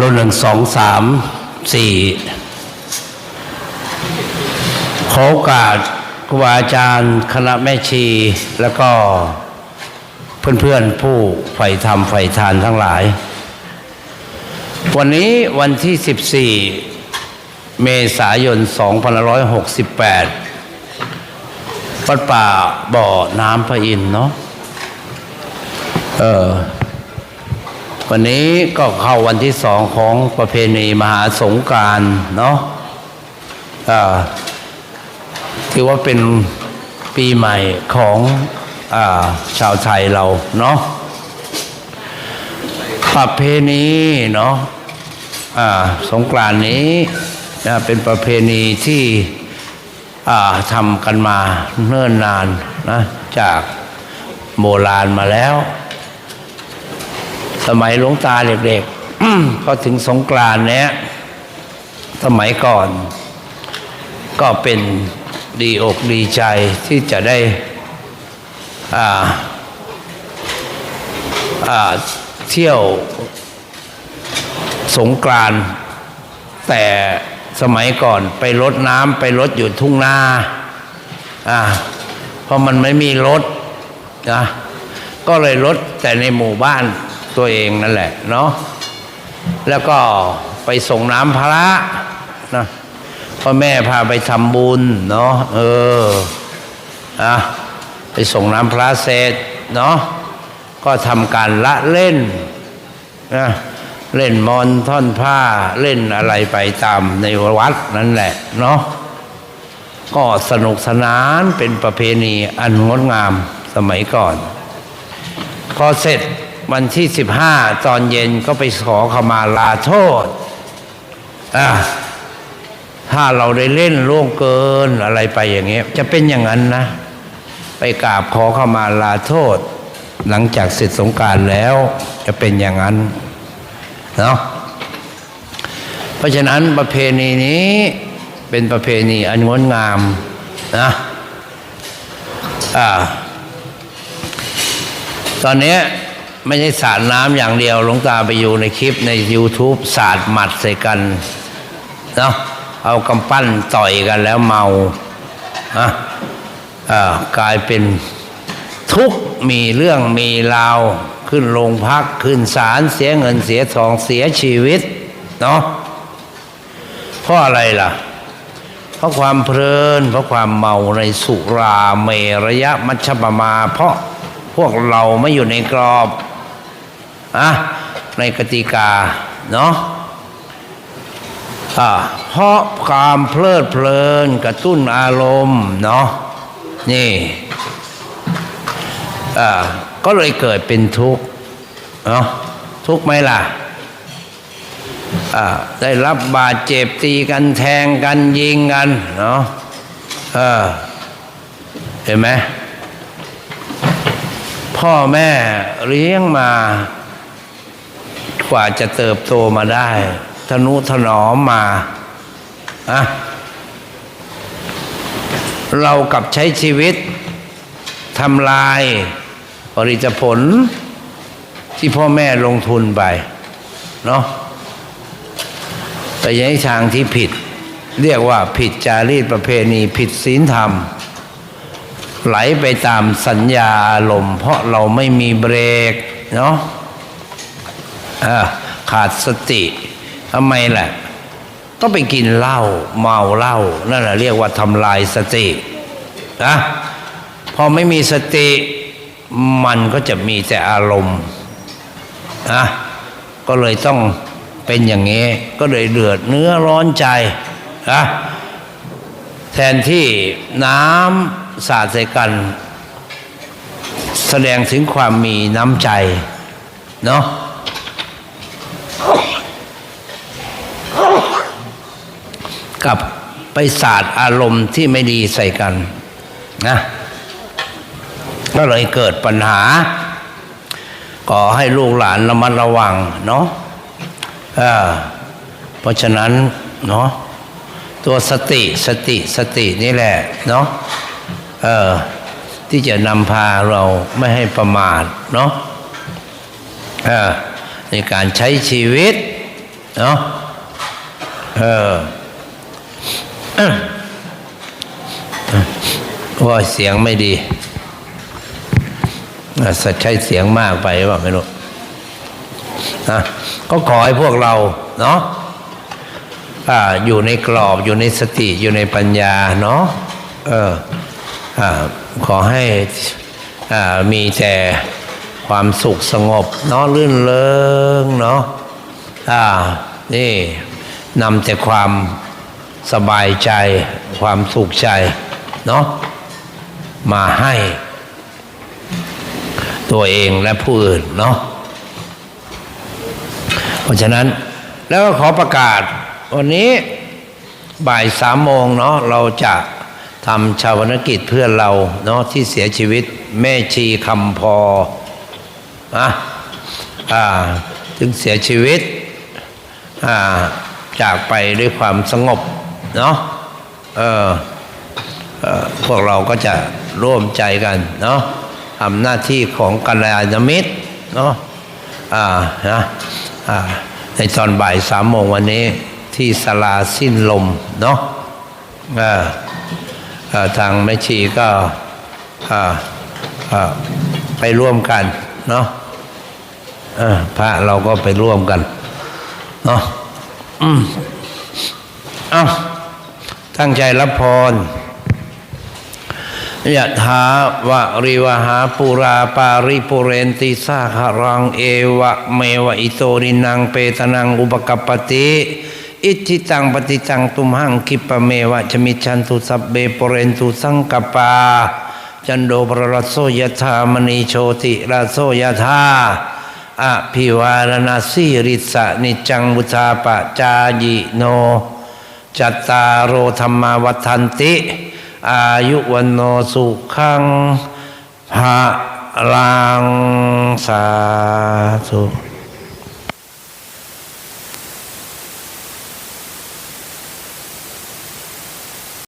รุ่นหนึ่งสองสามสี่ขอโอกาสครูบาอาจารย์คณะแม่ชี แล้วก็เพื่อนๆผู้ใฝ่ธรรมใฝ่ทานทั้งหลาย วันนี้วันที่ 14 เมษายน 2568วัดป่าบ่อน้ำพระอินเนาะเออ วันนี้ก็เข้าวันที่สองของประเพณีมหาสงการเนาะอ่าถือว่าเป็นปีใหม่ของอชาวไทยเราเนาะประเพณีเนาะสงกรานนี้เป็นประเพณีที่ทำกันมาเนิ่นนานนะจากโบราณมาแล้ว สมัยหลวงตาเด็กๆก็ถึงสงกรานต์เนี้ยสมัยก่อน ก็เป็นดีอกดีใจที่จะได้อ่าอ่าเที่ยวสงกรานต์แต่สมัยก่อนไปรดน้ำไปรดอยู่ทุ่งนาอ่าเพราะมันไม่มีรถนะก็เลยรดแต่ในหมู่บ้าน ตัวเองนั่นแหละเนาะแล้วก็ไปส่งน้ำพระนะพ่อแม่พาไปทำบุญเนาะเอออะไปส่งน้ำพระเสร็จเนาะก็ทำการละเล่นนะเล่นมอนท่อนผ้าเล่นอะไรไปตามในวัดนั่นแหละเนาะก็สนุกสนานเป็นประเพณีอันงดงามสมัยก่อน พอเสร็จ วันที่สิบห้าตอนเย็นก็ไปขอขมาลาโทษอะถ้าเราได้เล่นล่วงเกินอะไรไปอย่างเงี้ย จะเป็นอย่างนั้นนะ ไปกราบขอขมาลาโทษ หลังจากเสร็จสงการแล้ว จะเป็นอย่างนั้นเนาะเพราะฉะนั้นประเพณีนี้เป็นประเพณีอันงดงามนะอ่าตอนนี้ ไม่ใช่สาดน้ำอย่างเดียวหลวงตาไปอยู่ในคลิปใน YouTube สาดหมัดใส่กันเนาะเอากำปั้นต่อยกันแล้วเมาอะอ่ากลายเป็นทุกมีเรื่องมีราวขึ้นโรงพักขึ้นศาลเสียเงินเสียทองเสียชีวิตเนาะเพราะอะไรล่ะ เพราะความเพลิน เพราะความเมาในสุราเมระยะมัชฌปมา เพราะพวกเราไม่อยู่ในกรอบ อะในกติกาเนาะเพราะความเพลิดเพลินกระตุ้นอารมณ์เนาะนี่ก็เลยเกิดเป็นทุกข์เนาะทุกข์ไหมล่ะได้รับบาดเจ็บตีกันแทงกันยิงกันเนาะเออเห็นไหมพ่อแม่เลี้ยงมา กว่าจะเติบโตมาได้ทนุถนอมมาอะเรากับใช้ชีวิตทำลายผลิตผลที่พ่อแม่ลงทุนไป เนาะไปในทางที่ผิด เรียกว่าผิดจารีตประเพณีผิดศีลธรรม ไหลไปตามสัญญาอารมณ์ เพราะเราไม่มีเบรก เนาะ ขาดสติทำไมล่ะ ก็ไปกินเหล้าเมาเหล้านั่นแหละเรียกว่าทำลายสตินะพอไม่มีสติมันก็จะมีแต่อารมณ์นะก็เลยต้องเป็นอย่างนี้ ก็เลยเดือดเนื้อร้อนใจนะแทนที่น้ำสาดใส่กัน แสดงถึงความมีน้ำใจ เนาะ กับไปศาสาดอารมณ์ที่ไม่ดีใส่กันนะก็เลยเกิดปัญหา ก็ให้ลูกหลานระมัดระวังเนาะเพราะฉะนั้นเนาะตัวสติสติสตินี่แหละเนาะเออที่จะนำพาเราไม่ให้ประมาทเนาะในการใช้ชีวิตเนาะเออ ว่าเสียงไม่ดีอะสัตว์ใช้เสียงมากไปหรือเปล่าไม่รู้นะก็ขอให้พวกเราเนาะอยู่ในกรอบอยู่ในสติอยู่ในปัญญาเนาะเอออขอให้อ่ามีแต่ความสุขสงบเนาะลื่นเลิงเนาะอ่านี่นำแต่ความ สบายใจ ความสุขใจ เนาะมาให้ ตัวเองและผู้อื่นเนาะเพราะฉะนั้นแล้วก็ขอประกาศ วันนี้บ่ายสามโมงเนาะเราจะทำชาวนกิจเพื่อนเราเนาะที่เสียชีวิต แม่ชีคำพออะอ่าถึงเสียชีวิต อ่าจากไปด้วยความสงบ เนาะเออเออพวกเราก็จะร่วมใจกันเนาะทำหน้าที่ของกัลยาณมิตรเนาะอ่านะอ่าในตอนบ่ายสามโมงวันนี้ที่สลาสิ้นลมเนาะอ่อเอ่อทางแม่ชีก็อ่าอ่าไปร่วมกันเนาะพระเราก็ไปร่วมกันเนาะอืมเอ้า ตั้งใจรับพรยะถาวะริวหาปุราปาริปุเรนติสาคารังเอวะเมวะอิโตรินังเปตนังอุปกปปติอิทิตังปฏิตังตุมหังคิปะเมวะจมิชันตุสัพเบปุเรนตุสังกปา จันโดปรรัสโสยถามณีโชติรัสโสยถาอภิวารณสีริสะนิจังบุธาปะจายิโน จัตตารโอธรรมาวัฏันติ อายุวันโนสุขังภาลังสาธุ